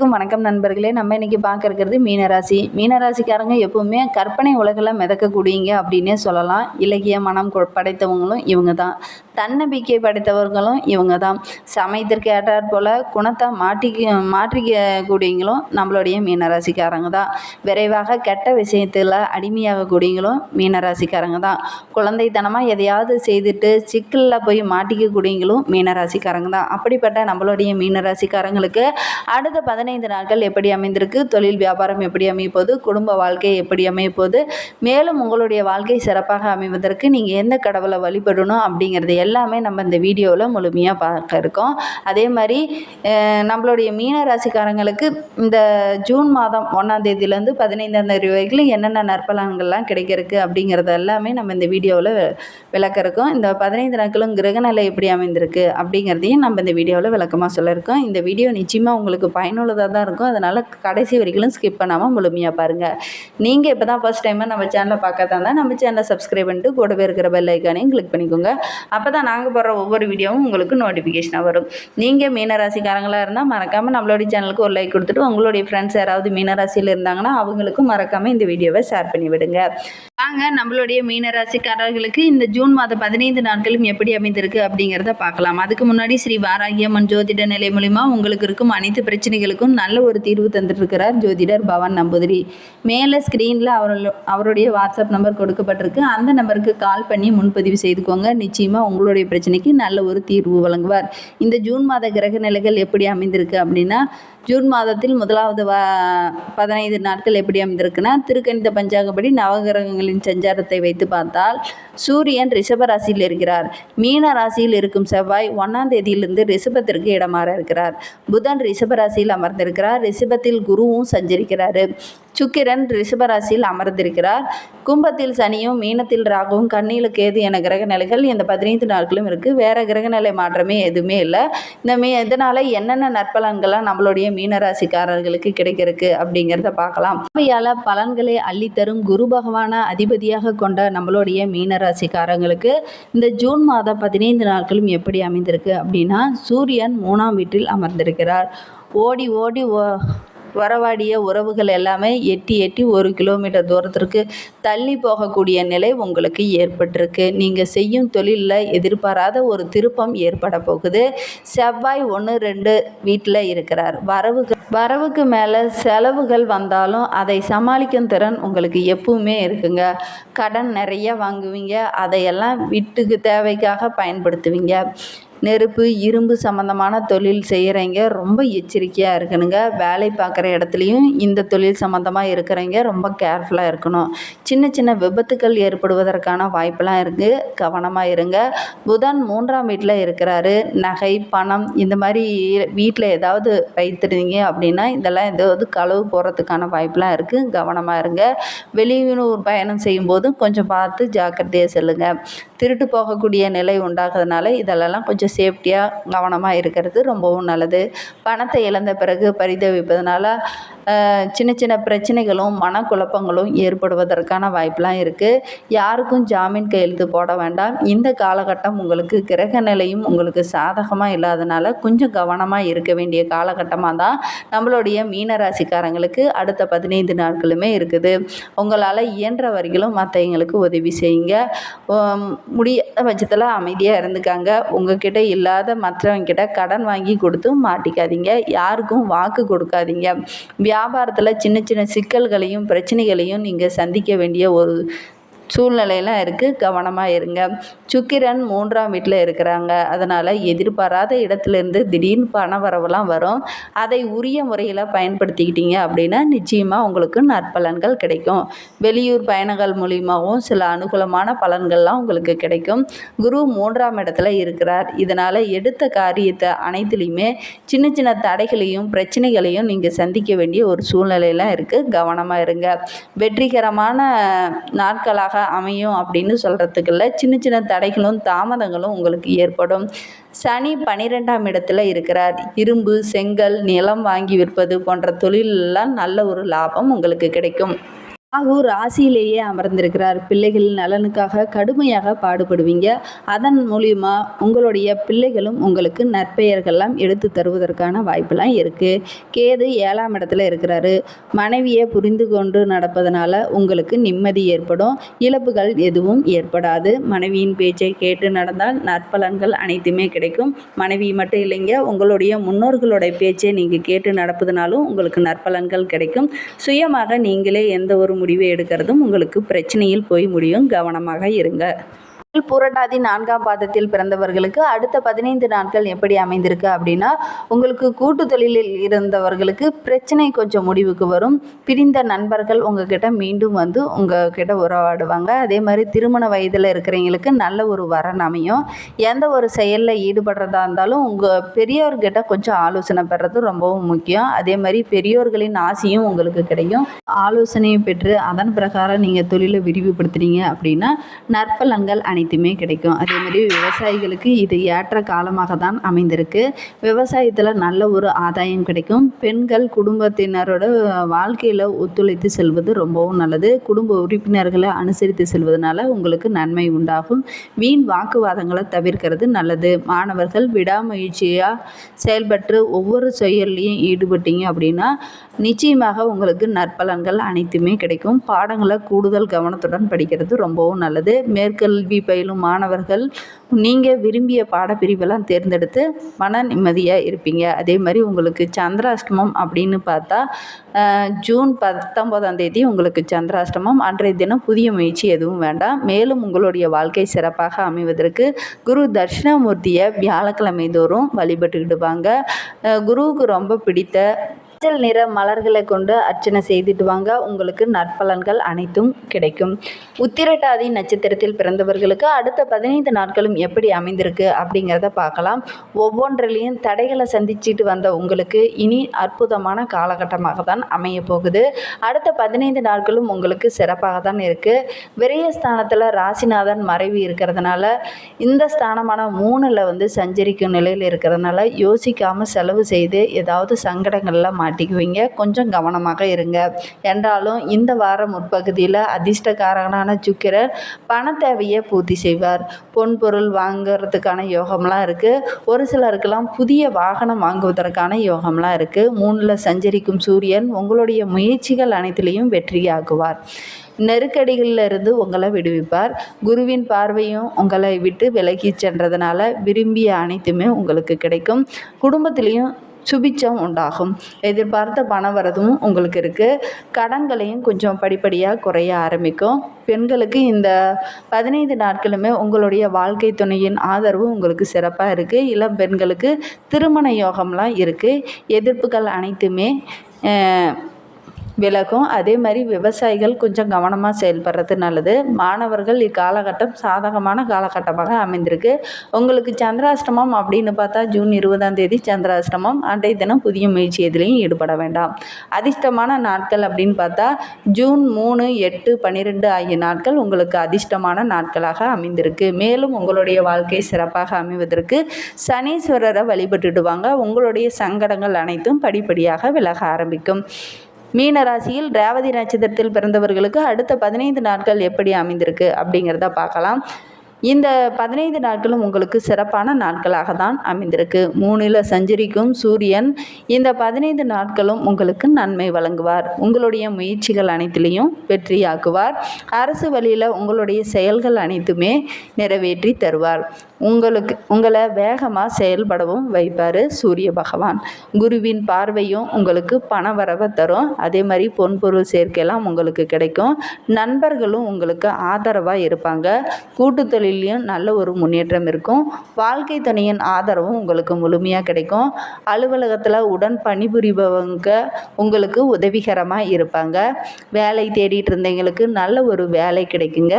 வணக்கம் வணக்கம் நண்பர்களே. நம்ம இன்றைக்கி பார்க்க இருக்கிறது மீனராசி. மீனராசிக்காரங்க எப்போவுமே கற்பனை உலகில் மிதக்கக்கூடியங்க அப்படின்னே சொல்லலாம். இலக்கிய மனம் படைத்தவங்களும் இவங்க தான் தன்னம்பிக்கை படைத்தவர்களும் இவங்க தான் சமயத்திற்கு ஏற்றாற் போல் குணத்தை மாற்றிக்க மாற்றிக்கக்கூடியவங்களும் நம்மளுடைய மீனராசிக்காரங்க தான் விரைவாக கெட்ட விஷயத்தில் அடிமையாகக்கூடியங்களும் மீனராசிக்காரங்க தான் குழந்தைத்தனமாக எதையாவது செய்துட்டு சிக்கலில் போய் மாட்டிக்கக்கூடியங்களும் மீனராசிக்காரங்க தான் அப்படிப்பட்ட நம்மளுடைய மீனராசிக்காரங்களுக்கு அடுத்த பதினஞ்சு பதினைந்து நாட்கள் எப்படி அமைந்திருக்கு? தொழில் வியாபாரம் எப்படி அமையப்போது குடும்ப வாழ்க்கை எப்படி அமையப்போது மேலும் உங்களுடைய வாழ்க்கை சிறப்பாக அமைவதற்கு நீங்கள் எந்த கடவுளை வழிபடணும் அப்படிங்கிறது எல்லாமே நம்ம இந்த வீடியோவில் முழுமையாக பார்க்க இருக்கோம். அதே மாதிரி நம்மளுடைய மீன ராசிக்காரங்களுக்கு இந்த ஜூன் மாதம் ஒன்றாம் தேதியிலேருந்து பதினைந்தாம் தேதி வரைக்கும் என்னென்ன நற்பலன்கள்லாம் கிடைக்கிறதுக்கு அப்படிங்கிறது எல்லாமே நம்ம இந்த வீடியோவில் விளக்க இருக்கோம். இந்த பதினைந்து நாட்களும் கிரகநிலை எப்படி அமைந்திருக்கு அப்படிங்கிறதையும் நம்ம இந்த வீடியோவில் விளக்கமாக சொல்லியிருக்கோம் இந்த வீடியோ நிச்சயமாக உங்களுக்கு பயனுள்ளதாக தான் இருக்கும். அதனால் கடைசி வரைக்கும் ஸ்கிப் பண்ணாமல் முழுமையாக பாருங்கள் நீங்கள் இப்போ தான் ஃபஸ்ட் டைமாக நம்ம சேனலை பார்க்கறதா இருந்தால் நம்ம சேனலை சப்ஸ்கிரைப் பண்ணிட்டு கூடவே இருக்கிற பெல் ஐக்கானையும் கிளிக் பண்ணிக்கோங்க. அப்போ தான் நாங்கள் போடுற ஒவ்வொரு வீடியோவும் உங்களுக்கு நோட்டிஃபிகேஷனாக வரும். நீங்கள் மீனராசிக்காரங்களாக இருந்தால் மறக்காமல் நம்மளுடைய சேனலுக்கு ஒரு லைக் கொடுத்துட்டு உங்களுடைய ஃப்ரெண்ட்ஸ் யாராவது மீனராசியில் இருந்தாங்கன்னா அவங்களுக்கும் மறக்காமல் இந்த வீடியோவை ஷேர் பண்ணி விடுங்க. வாங்க நம்மளுடைய மீனராசிக்காரர்களுக்கு இந்த ஜூன் மாதம் பதினைந்து நாட்களும் எப்படி அமைந்திருக்கு அப்படிங்கிறத பார்க்கலாம். அதுக்கு முன்னாடி ஸ்ரீ வாராகியம்மன் ஜோதிட நிலை மூலிமா உங்களுக்கு இருக்கும் அனைத்து பிரச்சனைகளுக்கும் நல்ல ஒரு தீர்வு தந்துட்டுருக்கிறார் ஜோதிடர் பவன் நம்பூதிரி. மேலே ஸ்க்ரீனில் அவர் அவருடைய வாட்ஸ்அப் நம்பர் கொடுக்கப்பட்டிருக்கு. அந்த நம்பருக்கு கால் பண்ணி முன்பதிவு செய்துக்கோங்க. நிச்சயமாக உங்களுடைய பிரச்சனைக்கு நல்ல ஒரு தீர்வு வழங்குவார். இந்த ஜூன் மாத கிரக நிலைகள் எப்படி அமைந்திருக்கு அப்படின்னா ஜூன் மாதத்தில் முதலாவது வ பதினைந்து நாட்கள் எப்படி அமைந்திருக்குன்னா திருக்கணித பஞ்சாங்கப்படி நவகிரகங்களின் சஞ்சாரத்தை வைத்து பார்த்தால் சூரியன் ரிஷப ராசியில் இருக்கிறார். மீன ராசியில் இருக்கும் செவ்வாய் ஒன்றாம் தேதியிலிருந்து ரிஷபத்திற்கு இடமாற இருக்கிறார். புதன் ரிஷப ராசியில் அமர்ந்திருக்கிறார். ரிஷபத்தில் குருவும் சஞ்சரிக்கிறார். சுக்கிரன் ரிஷபராசியில் அமர்ந்திருக்கிறார். கும்பத்தில் சனியும் மீனத்தில் ராகுவும் கண்ணியில் கேது என கிரக நிலைகள் இந்த பதினைந்து நாட்களும் இருக்குது வேறு கிரக நிலை மாற்றமே எதுவுமே இல்லை. இந்த மே இதனால் என்னென்ன நற்பலன்கள்லாம் நம்மளுடைய மீனராசிக்காரர்களுக்கு கிடைக்கிறதுக்கு அப்படிங்கிறத பார்க்கலாம். அவையால் பலன்களை அள்ளித்தரும் குரு பகவான அதிபதியாக கொண்ட நம்மளுடைய மீனராசிக்காரங்களுக்கு இந்த ஜூன் மாதம் பதினைந்து நாட்களும் எப்படி அமைந்திருக்கு அப்படின்னா சூரியன் மூணாம் வீட்டில் அமர்ந்திருக்கிறார். ஓடி ஓடி ஓ வரவாடிய உறவுகள் எல்லாமே எட்டி எட்டி ஒரு கிலோமீட்டர் தூரத்திற்கு தள்ளி போகக்கூடிய நிலை உங்களுக்கு ஏற்பட்டிருக்கு. நீங்கள் செய்யும் தொழிலில் எதிர்பாராத ஒரு திருப்பம் ஏற்பட போகுது. செவ்வாய் ஒன்று ரெண்டு வீட்டில் இருக்கிறார். வரவுக்கு வரவுக்கு மேலே செலவுகள் வந்தாலும் அதை சமாளிக்கும் திறன் உங்களுக்கு எப்பவுமே இருக்குங்க. கடன் நிறைய வாங்குவீங்க. அதையெல்லாம் வீட்டுக்கு தேவைக்காக பயன்படுத்துவீங்க. நெருப்பு இரும்பு சம்மந்தமான தொழில் செய்கிறவங்க ரொம்ப எச்சரிக்கையாக இருக்கணுங்க. வேலை பார்க்குற இடத்துலையும் இந்த தொழில் சம்மந்தமாக இருக்கிறவங்க ரொம்ப கேர்ஃபுல்லாக இருக்கணும். சின்ன சின்ன விபத்துக்கள் ஏற்படுவதற்கான வாய்ப்பெல்லாம் இருக்குது கவனமாக இருங்க. புதன் மூன்றாம் வீட்டில் இருக்கிறாரு. நகை பணம் இந்த மாதிரி வீட்டில் ஏதாவது வைத்திருந்தீங்க அப்படின்னா இதெல்லாம் ஏதாவது களவு போகிறதுக்கான வாய்ப்பெலாம் இருக்குது கவனமாக இருங்க. வெளியூர் பயணம் செய்யும்போது கொஞ்சம் பார்த்து ஜாக்கிரதையாக செல்லுங்கள் திருட்டு போகக்கூடிய நிலை உண்டாகிறதுனால இதெல்லாம் கொஞ்சம் சேஃப்டியாக கவனமாக இருக்கிறது ரொம்பவும் நல்லது. பணத்தை இழந்த பிறகு பரிதவிப்பதனால சின்ன சின்ன பிரச்சனைகளும் மனக்குழப்பங்களும் ஏற்படுவதற்கான வாய்ப்பெலாம் இருக்குது யாருக்கும் ஜாமீன் கையெழுத்து போட வேண்டாம். இந்த காலகட்டம் உங்களுக்கு கிரக நிலையும் உங்களுக்கு சாதகமாக இல்லாதனால கொஞ்சம் கவனமாக இருக்க வேண்டிய காலகட்டமாக தான் நம்மளுடைய மீனராசிக்காரங்களுக்கு அடுத்த பதினைந்து நாட்களுமே இருக்குது. உங்களால் இயன்ற வரிகளும் மற்றவங்களுக்கு உதவி செய்யுங்க. முடியாத பட்சத்தில் அமைதியாக இருந்துக்காங்க. உங்ககிட்ட இல்லாத மற்றவங்கிட்ட கடன் வாங்கி கொடுத்து மாட்டிக்காதீங்க. யாருக்கும் வாக்கு கொடுக்காதீங்க. வியாபாரத்தில் சின்ன சின்ன சிக்கல்களையும் பிரச்சனைகளையும் நீங்கள் சந்திக்க வேண்டிய ஒரு சூழ்நிலையெல்லாம் இருக்குது கவனமாக இருங்க. சுக்கிரன் மூன்றாம் வீட்டில் இருக்கிறாங்க. அதனால் எதிர்பாராத இடத்துலேருந்து திடீர்னு பண வரவெல்லாம் வரும். அதை உரிய முறையில் பயன்படுத்திக்கிட்டீங்க அப்படின்னா நிச்சயமாக உங்களுக்கு நற்பலன்கள் கிடைக்கும். வெளியூர் பயணங்கள் மூலியமாகவும் சில அனுகூலமான பலன்கள்லாம் உங்களுக்கு கிடைக்கும். குரு மூன்றாம் இடத்துல இருக்கிறார். இதனால் எடுத்த காரியத்தை அனைத்துலேயுமே சின்ன சின்ன தடைகளையும் பிரச்சனைகளையும் நீங்கள் சந்திக்க வேண்டிய ஒரு சூழ்நிலையெல்லாம் இருக்குது கவனமாக இருங்க. வெற்றிகரமான நாட்களாக அமையும் அப்படின்னு சொல்கிறதுக்குள்ள சின்ன சின்ன தடைகளும் தாமதங்களும் உங்களுக்கு ஏற்படும். சனி பனிரெண்டாம் இடத்துல இருக்கிறார். இரும்பு செங்கல் நிலம் வாங்கி விற்பது போன்ற தொழிலெல்லாம் நல்ல ஒரு லாபம் உங்களுக்கு கிடைக்கும். ராகு ராசியிலேயே அமர்ந்திருக்கிறார். பிள்ளைகள் நலனுக்காக கடுமையாக பாடுபடுவீங்க. அதன் மூலியமா உங்களுடைய பிள்ளைகளும் உங்களுக்கு நற்பெயர்கள்லாம் எடுத்து தருவதற்கான வாய்ப்பெல்லாம் இருக்குது கேது ஏழாம் இடத்துல இருக்கிறாரு. மனைவியை புரிந்து கொண்டு நடப்பதனால உங்களுக்கு நிம்மதி ஏற்படும். இழப்புகள் எதுவும் ஏற்படாது. மனைவியின் பேச்சை கேட்டு நடந்தால் நற்பலன்கள் அனைத்துமே கிடைக்கும். மனைவி மட்டும் இல்லைங்க உங்களுடைய முன்னோர்களுடைய பேச்சை நீங்கள் கேட்டு நடப்பதனாலும் உங்களுக்கு நற்பலன்கள் கிடைக்கும். சுயமாக நீங்களே எந்த ஒரு முடிவு எடுக்கிறதும் உங்களுக்கு பிரச்சனையில் போய் முடியும். கவனமாக இருங்க. புரட்டாதி நான்காம் பாதத்தில் பிறந்தவர்களுக்கு அடுத்த பதினைந்து நாட்கள் எப்படி அமைந்திருக்கு அப்படின்னா உங்களுக்கு கூட்டு தொழிலில் இருந்தவர்களுக்கு பிரச்சனை கொஞ்சம் முடிவுக்கு வரும். பிரிந்த நண்பர்கள் உங்ககிட்ட மீண்டும் வந்து உங்ககிட்ட உறவாடுவாங்க. அதே மாதிரி திருமண வயதில் இருக்கிறவங்களுக்கு நல்ல ஒரு வரன் அமையும். எந்த ஒரு செயலில் ஈடுபடுறதா இருந்தாலும் உங்கள் பெரியவர்கிட்ட கொஞ்சம் ஆலோசனை பெறது ரொம்பவும் முக்கியம். அதே மாதிரி பெரியோர்களின் ஆசையும் உங்களுக்கு கிடைக்கும். ஆலோசனையும் பெற்று அதன் பிரகாரம் நீங்கள் தொழிலை விரிவுபடுத்துறீங்க அப்படின்னா நற்பலன்கள் அனைத்துமே கிடைக்கும். அதே மாதிரி விவசாயிகளுக்கு இது ஏற்ற காலமாக தான் அமைந்திருக்கு. விவசாயத்தில் நல்ல ஒரு ஆதாயம் கிடைக்கும். பெண்கள் குடும்பத்தினரோட வாழ்க்கையில் ஒத்துழைத்து செல்வது ரொம்பவும் நல்லது. குடும்ப உறுப்பினர்களை அனுசரித்து செல்வதனால உங்களுக்கு நன்மை உண்டாகும். வீண் வாக்குவாதங்களை தவிர்க்கிறது நல்லது. மாணவர்கள் விடாமுயற்சியாக செயல்பட்டு ஒவ்வொரு செயல்லையும் ஈடுபட்டீங்க அப்படின்னா நிச்சயமாக உங்களுக்கு நற்பலன்கள் அனைத்துமே கிடைக்கும். பாடங்களை கூடுதல் கவனத்துடன் படிக்கிறது ரொம்பவும் நல்லது. மேற்கல்வி பயிலும் மாணவர்கள் நீங்கள் விரும்பிய பாடப்பிரிவெல்லாம் தேர்ந்தெடுத்து மன நிம்மதியாக இருப்பீங்க. அதே மாதிரி உங்களுக்கு சந்திராஷ்டமம் அப்படின்னு பார்த்தா ஜூன் பத்தொம்போதாம் தேதி உங்களுக்கு சந்திராஷ்டமம். அன்றைய தினம் புதிய முயற்சி எதுவும் வேண்டாம். மேலும் உங்களுடைய வாழ்க்கை சிறப்பாக அமைவதற்கு குரு தட்சிணாமூர்த்தியை வியாழக்கிழமை தோறும் வழிபட்டுக்கிட்டு வாங்க குருவுக்கு ரொம்ப பிடித்த மஞ்சள் நிற மலர்களை கொண்டு அர்ச்சனை செய்துட்டு வாங்க. உங்களுக்கு நற்பலன்கள் அனைத்தும் கிடைக்கும். உத்திரட்டாதி நட்சத்திரத்தில் பிறந்தவர்களுக்கு அடுத்த பதினைந்து நாட்களும் எப்படி அமைந்திருக்கு அப்படிங்கிறத பார்க்கலாம். ஒவ்வொன்றிலையும் தடைகளை சந்திச்சுட்டு வந்த உங்களுக்கு இனி அற்புதமான காலகட்டமாக தான் அமைய போகுது. அடுத்த பதினைந்து நாட்களும் உங்களுக்கு சிறப்பாக தான் இருக்குது விரயஸ்தானத்தில் ராசிநாதன் மறைவு இருக்கிறதுனால இந்த ஸ்தானமான மூணில் வந்து சஞ்சரிக்கும் நிலையில் இருக்கிறதுனால யோசிக்காமல் செலவு செய்து ஏதாவது சங்கடங்களில் மாட்டிக்குவீங்க. கொஞ்சம் கவனமாக இருங்க. என்றாலும் இந்த வார முற்பகுதியில் அதிர்ஷ்டக்காரனான சுக்கிரர் பண தேவையை பூர்த்தி செய்வார். பொன் பொருள் வாங்கிறதுக்கான யோகம்லாம் இருக்குது ஒரு சிலருக்கெல்லாம் புதிய வாகனம் வாங்குவதற்கான யோகம்லாம் இருக்குது மூணில் சஞ்சரிக்கும் சூரியன் உங்களுடைய முயற்சிகள் அனைத்துலேயும் வெற்றியாக்குவார் நெருக்கடிகளில் இருந்து உங்களை விடுவிப்பார். குருவின் பார்வையும் உங்களை விட்டு விலகி சென்றதுனால விரும்பிய அனைத்துமே உங்களுக்கு கிடைக்கும். குடும்பத்துலேயும் சுபிச்சம் உண்டாகும். எதிர்பார்த்த பண வரதும் உங்களுக்கு இருக்குது கடன்களையும் கொஞ்சம் படிப்படியாக குறைய ஆரம்பிக்கும். பெண்களுக்கு இந்த பதினைந்து நாட்களுமே உங்களுடைய வாழ்க்கை துணையின் ஆதரவு உங்களுக்கு சிறப்பாக இருக்குது இளம் பெண்களுக்கு திருமண யோகம்லாம் இருக்குது எதிர்ப்புகள் அனைத்துமே விலகும். அதே மாதிரி விவசாயிகள் கொஞ்சம் கவனமாக செயல்படுறது நல்லது. மாணவர்கள் இக்காலகட்டம் சாதகமான காலகட்டமாக அமைந்திருக்கு. உங்களுக்கு சந்திராஷ்டமம் அப்படின்னு பார்த்தா ஜூன் இருபதாம் தேதி சந்திராஷ்டமம். அன்றைய தினம் புதிய முயற்சி எதுலேயும் ஈடுபட வேண்டாம். அதிர்ஷ்டமான நாட்கள் அப்படின்னு பார்த்தா ஜூன் மூணு எட்டு பன்னிரெண்டு ஆகிய நாட்கள் உங்களுக்கு அதிர்ஷ்டமான நாட்களாக அமைந்திருக்கு. மேலும் உங்களுடைய வாழ்க்கை சிறப்பாக அமைவதற்கு சனீஸ்வரரை வழிபட்டுடுவாங்க உங்களுடைய சங்கடங்கள் அனைத்தும் படிப்படியாக விலக ஆரம்பிக்கும். மீன ராசியில் ரேவதி நட்சத்திரத்தில் பிறந்தவர்களுக்கு அடுத்த பதினைந்து நாட்கள் எப்படி அமைந்திருக்கு அப்படிங்கிறத பார்க்கலாம். இந்த பதினைந்து நாட்களும் உங்களுக்கு சிறப்பான நாட்களாக தான் அமைந்திருக்கு. மூணில் சஞ்சரிக்கும் சூரியன் இந்த பதினைந்து நாட்களும் உங்களுக்கு நன்மை வழங்குவார். உங்களுடைய முயற்சிகள் அனைத்திலையும் வெற்றியாக்குவார். அரசு வழியில் உங்களுடைய செயல்கள் அனைத்துமே நிறைவேற்றி தருவார். உங்களுக்கு உங்களை வேகமாக செயல்படவும் வைப்பார் சூரிய பகவான். குருவின் பார்வையும் உங்களுக்கு பண வரவை தரும். அதே மாதிரி பொன்பொருள் சேர்க்கையெல்லாம் உங்களுக்கு கிடைக்கும். நண்பர்களும் உங்களுக்கு ஆதரவாக இருப்பாங்க. கூட்டு தொழிலையும் நல்ல ஒரு முன்னேற்றம் இருக்கும். வாழ்க்கை துணையின் ஆதரவும் உங்களுக்கு முழுமையாக கிடைக்கும். அலுவலகத்தில் உடன் பணிபுரிபவங்க உங்களுக்கு உதவிகரமாக இருப்பாங்க. வேலை தேடிட்டு இருந்தவங்களுக்கு நல்ல ஒரு வேலை கிடைக்குங்க.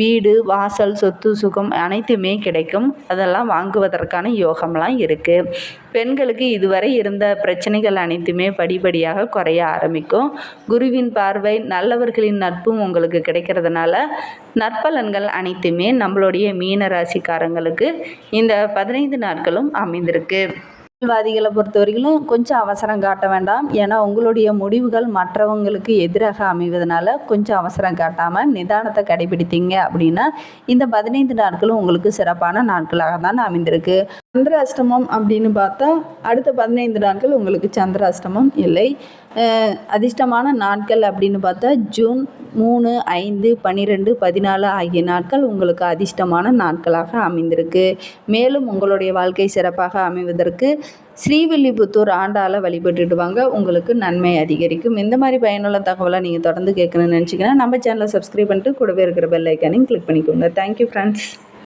வீடு வாசல் சொத்து சுகம் அனைத்துமே கிடைக்கும். அதெல்லாம் வாங்குவதற்கான யோகம்லாம் இருக்குது பெண்களுக்கு இதுவரை இருந்த பிரச்சனைகள் அனைத்துமே படிப்படியாக குறைய ஆரம்பிக்கும். குருவின் பார்வை நல்லவர்களின் நட்பும் உங்களுக்கு கிடைக்கிறதுனால நற்பலன்கள் அனைத்துமே நம்மளோட நம்மளுடைய மீன ராசிக்காரங்களுக்கு இந்த பதினைந்து நாட்களும் அமைந்திருக்கு. அரசியல்வாதிகளை பொறுத்த வரைக்கும் கொஞ்சம் அவசரம் காட்ட வேண்டாம். ஏன்னா உங்களுடைய முடிவுகள் மற்றவங்களுக்கு எதிராக அமைவதனால கொஞ்சம் அவசரம் காட்டாமல் நிதானத்தை கடைபிடித்தீங்க அப்படின்னா இந்த பதினைந்து நாட்களும் உங்களுக்கு சிறப்பான நாட்களாக தான் அமைந்திருக்கு. சந்திராஷ்டமம் அப்படின்னு பார்த்தா அடுத்த பதினைந்து நாட்கள் உங்களுக்கு சந்திராஷ்டமம் இல்லை. அதிர்ஷ்டமான நாட்கள் அப்படின்னு பார்த்தா ஜூன் மூணு ஐந்து பன்னிரெண்டு பதினாலு ஆகிய நாட்கள் உங்களுக்கு அதிர்ஷ்டமான நாட்களாக அமைந்திருக்கு. மேலும் உங்களுடைய வாழ்க்கை சிறப்பாக அமைவதற்கு ஸ்ரீவில்லிபுத்தூர் ஆண்டால் வழிபட்டுட்டு வாங்க உங்களுக்கு நன்மை அதிகரிக்கும். இந்த மாதிரி பயனுள்ள தகவலை நீங்கள் தொடர்ந்து கேட்கணும்னு நினச்சிங்கன்னா நம்ம சேனலை சப்ஸ்கிரைப் பண்ணிட்டு கூடவே இருக்கிற பெல் ஐக்கானையும் கிளிக் பண்ணிக்கோங்க. Thank you friends